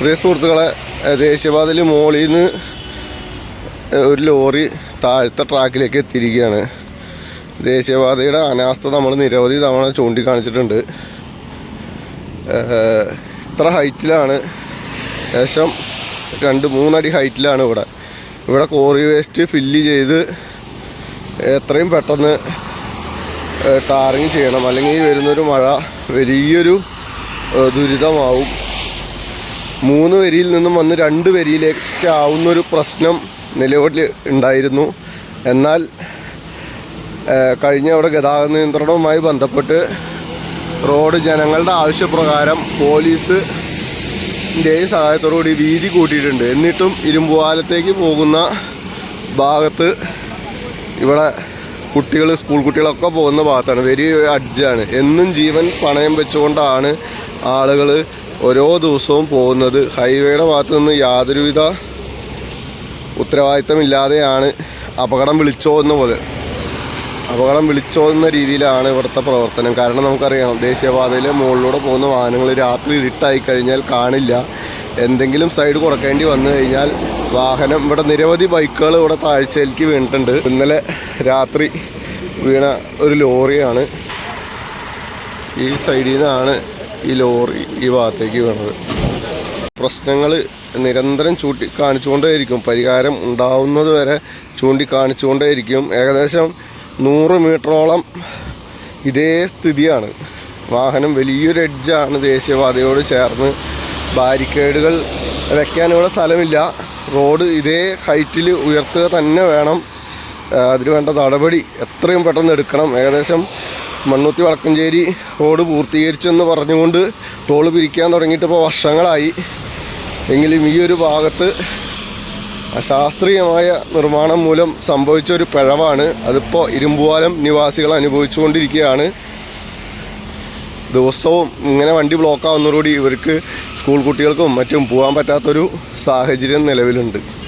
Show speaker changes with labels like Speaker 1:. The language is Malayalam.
Speaker 1: പ്രിയ സുഹൃത്തുക്കളെ ദേശീയപാതയിൽ മുകളിൽ നിന്ന് ഒരു ലോറി താഴത്തെ ട്രാക്കിലേക്ക് എത്തിയിരിക്കുകയാണ്. ദേശീയപാതയുടെ അനാസ്ഥ നമ്മൾ നിരവധി തവണ ചൂണ്ടിക്കാണിച്ചിട്ടുണ്ട്. ഇത്ര ഹൈറ്റിലാണ് ഏകദേശം രണ്ട് മൂന്നടി ഹൈറ്റിലാണ് ഇവിടെ. ഇവിടെ കോറി വേസ്റ്റ് ഫില്ല് ചെയ്ത് എത്രയും പെട്ടെന്ന് ടാറിങ് ചെയ്യണം. അല്ലെങ്കിൽ വരുന്നൊരു മഴ വലിയൊരു ദുരിതമാവും. മൂന്ന് വരിയിൽ നിന്നും വന്ന് രണ്ട് വരിയിലേക്ക് ആവുന്നൊരു പ്രശ്നം നിലവിൽ ഉണ്ടായിരുന്നു. എന്നാൽ കഴിഞ്ഞ അവിടെ ഗതാഗത നിയന്ത്രണവുമായി ബന്ധപ്പെട്ട് റോഡ് ജനങ്ങളുടെ ആവശ്യപ്രകാരം പോലീസ് സഹായത്തോടുകൂടി വീതി കൂട്ടിയിട്ടുണ്ട്. എന്നിട്ടും ഇരുമ്പുപാലത്തേക്ക് പോകുന്ന ഭാഗത്ത് ഇവിടെ കുട്ടികൾ സ്കൂൾ കുട്ടികളൊക്കെ പോകുന്ന ഭാഗത്താണ്. വെരി അഡ്ജാണ് എന്നും ജീവൻ പണയം വെച്ചുകൊണ്ടാണ് ആളുകൾ ഓരോ ദിവസവും പോകുന്നത് ഹൈവേയുടെ ഭാഗത്തു നിന്ന് യാതൊരുവിധ ഉത്തരവാദിത്തമില്ലാതെയാണ് അപകടം വിളിച്ചോ എന്ന പോലെ. അപകടം വിളിച്ചോ എന്ന രീതിയിലാണ് ഇവിടുത്തെ പ്രവർത്തനം. കാരണം നമുക്കറിയാം ദേശീയപാതയിലെ മുകളിലൂടെ പോകുന്ന വാഹനങ്ങൾ രാത്രി ഇരുട്ടായി കഴിഞ്ഞാൽ കാണില്ല. എന്തെങ്കിലും സൈഡ് കൊടുക്കേണ്ടി വന്നു കഴിഞ്ഞാൽ വാഹനം ഇവിടെ നിരവധി ബൈക്കുകൾ ഇവിടെ താഴ്ചയിലേക്ക് വീണിട്ടുണ്ട്. ഇന്നലെ രാത്രി വീണ ഒരു ലോറിയാണ് ഈ സൈഡിൽ നിന്നാണ് ഈ ലോറി ഈ ഭാഗത്തേക്ക് വീണത്. പ്രശ്നങ്ങൾ നിരന്തരം ചൂണ്ടി കാണിച്ചുകൊണ്ടേയിരിക്കും പരിഹാരം ഉണ്ടാവുന്നത് വരെ ചൂണ്ടിക്കാണിച്ചുകൊണ്ടേയിരിക്കും. ഏകദേശം നൂറ് മീറ്ററോളം ഇതേ സ്ഥിതിയാണ്. വാഹനം വലിയൊരു എഡ്ജാണ് ദേശീയപാതയോട് ചേർന്ന്. ബാരിക്കേഡുകൾ ഇവിടെ സ്ഥലമില്ല. റോഡ് ഇതേ ഹൈറ്റിൽ ഉയർത്തുക തന്നെ വേണം. അതിന് വേണ്ട നടപടി എത്രയും പെട്ടെന്ന് എടുക്കണം. ഏകദേശം മണ്ണുത്തി വടക്കഞ്ചേരി റോഡ് പൂർത്തീകരിച്ചെന്ന് പറഞ്ഞുകൊണ്ട് ടോൾ പിരിക്കാൻ തുടങ്ങിയിട്ട് ഇപ്പോൾ വർഷങ്ങളായി. എങ്കിലും ഈ ഒരു ഭാഗത്ത് അശാസ്ത്രീയമായ നിർമ്മാണം മൂലം സംഭവിച്ച ഒരു പിഴവാണ്. അതിപ്പോൾ ഇരുമ്പുവാലം നിവാസികൾ അനുഭവിച്ചുകൊണ്ടിരിക്കുകയാണ്. ദിവസവും ഇങ്ങനെ വണ്ടി ബ്ലോക്കാവുന്നതോടുകൂടി ഇവർക്ക് സ്കൂൾ കുട്ടികൾക്കും മറ്റും പോകാൻ പറ്റാത്തൊരു സാഹചര്യം നിലവിലുണ്ട്.